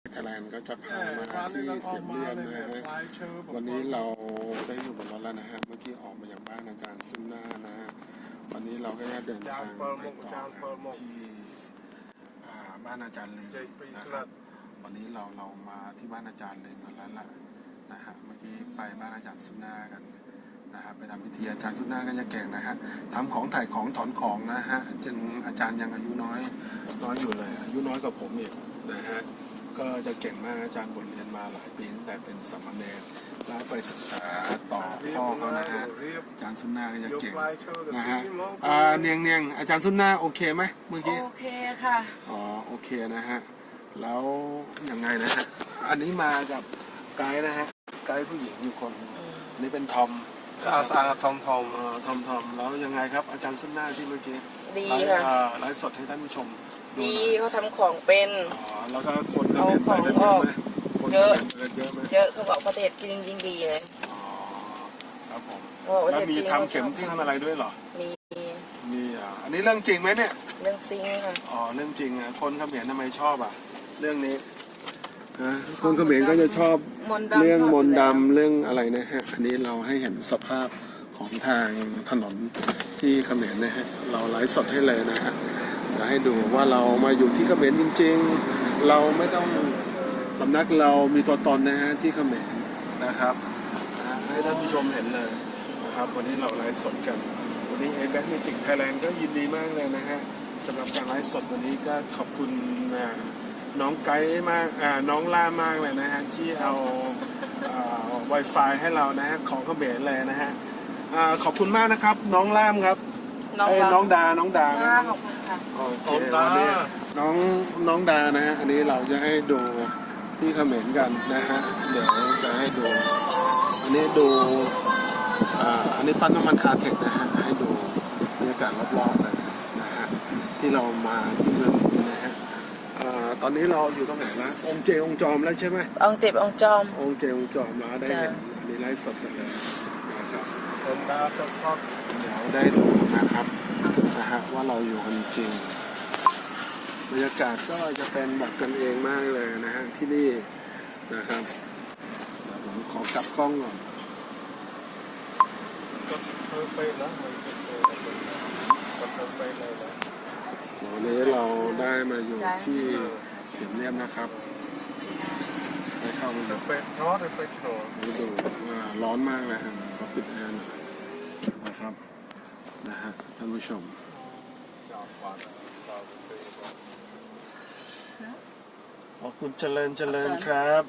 ไทยแลนด์ก็จะพามาที่เสียมเรียบนะฮะวันนี้เราได้อยู่บนรถแล้วนะฮะเมื่อกี้ออกมาจากบ้านอาจารย์ซึ่งหน้านะฮะวันนี้เราก็จะเดินทางไปต่อที่อ่าบ้านอาจารย์ลืมนะครับวันนี้เราเรามาที่บ้านอาจารย์ลืมกันแล้วล่ะนะฮะเมื่อกี้ไปบ้านอาจารย์ซึ่งหน้ากันนะฮะไปทำพิธีอาจารย์ชุดหน้าก็จะเก่งนะฮะทำของถ่ายของถอนของนะฮะจึงอาจารย์ยังอายุน้อยน้อยอยู่เลยอายุน้อยกว่าผมอีกนะฮะ ก็จะเก่งมากอาจารย์บทเรียนมาหลายปีตั้งแต่เป็นสามเณรแล้วไปศึกษาต่อพ่อเขานะฮะอาจารย์สุนนาก็จะเก่งนะฮะอ่าเนียงเนียงอาจารย์สุนนาโอเคไหมเมื่อกี้โอเคค่ะอ๋อโอเคนะฮะแล้วยังไงนะฮะอันนี้มากับไกด์นะฮะไกด์ผู้หญิงอยู่คนอันนี่เป็นทอมสะอาดสะอาดทอมทอมเอ่อทอมทอมแล้วยังไงครับอาจารย์สุนนาที่เมื่อกี้ดีไลฟ์ค่ะเอ่อไลฟ์สดให้ท่านผู้ชมดูหดีน่อยเขาทำของเป็นอ๋อ แล้วก็คนก็เอาเดินไปของเดินออกมาคนก็เยอะเดินเดินเยอะไหมเยอะเขาบอกประเทศจริงจริงๆดีเลยอ๋อครับผมเขาบอกประแล้เทวศมีจริงทำเข็มทิ่มอะไรด้วยเหรอ มี มีอะอันนี้เรื่องจริงไหมเนี่ย เรื่องจริงค่ะ อ๋อ เรื่องจริงอะ คนเขมรทำไมชอบอะ เรื่องนี้ฮะคนเขมรก็จะชอบมนต์ดำเรื่องชบมนต์ยู่แล้วดำเรื่องอะไรนะฮะ อันนี้เราให้เห็นสภาพของทางถนนที่เขมรนะฮะ เราไลฟ์สดให้เลยนะฮะเดี๋ยวให้ดูว่าเรามาอยู่ที่เขมรจริง ๆ เราไม่ต้องสำนักเรามีตัวตนนะฮะที่เขมรนะครับนะฮะให้ท่านผู้ชมเห็นเลยนะครับ วันนี้เราไลฟ์สดกัน วันนี้ a b a c Music Thailand ก็ยินดีมากเลยนะฮะสำหรับการไลฟ์สดวันนี้ก็ขอบคุณน้องไกด์มากน้องล่ามากเลยนะฮะที่เอา Wi-Fi ให้เรานะฮะของเขมรเลยนะฮะขอบคุณมากนะครับ น้องล่ามครับ น้องเอ้ยดำน้องดา น้องดานะค่ะขอบคุณค่ะ โอเคอมตาวันนี้น้องน้องดานะฮะ อันนี้เราจะให้ดูที่เขมรกันนะฮะ เดี๋ยวจะให้ดู อันนี้ดู อ่า อันนี้ปั้นน้ำมันคาเทคนะฮะ ให้ดูบรรยากาศรอบๆเลยนะฮะ ที่เรามาที่เมืองนี้นะฮะอ่าตอนนี้เราอยู่ตรงไหนละองค์เจองค์จอมแล้วใช่ไหม องค์เจ็บองค์จอม องค์เจองค์จอมแล้วได้เห็นจ้ะอันนี้ไลฟ์สดกันเลยนะ ครับผมตาสดทอดเดี๋ยวได้ดูนะครับนะฮะว่าเราอยู่กันจริงบรรยากาศก็จะเป็นแบบกันเองมากเลยนะฮะที่นี่นะครับเดี๋ยวผมขอกลับกล้องก่อนก็เธอไปนะมันจะเธอก็เธอไปเลยนะวันนี้เราได้มาอยู่ที่เสียมเรียบนะครับ ไปเข้าไปเธดูอไปทอดไปโชว์ไปดูว่าร้อนมากเลยฮะก็ปิดแอร์หน่อยนะครับนะฮะท่านผู้ชมขอบคุณเจริญเจริญครับ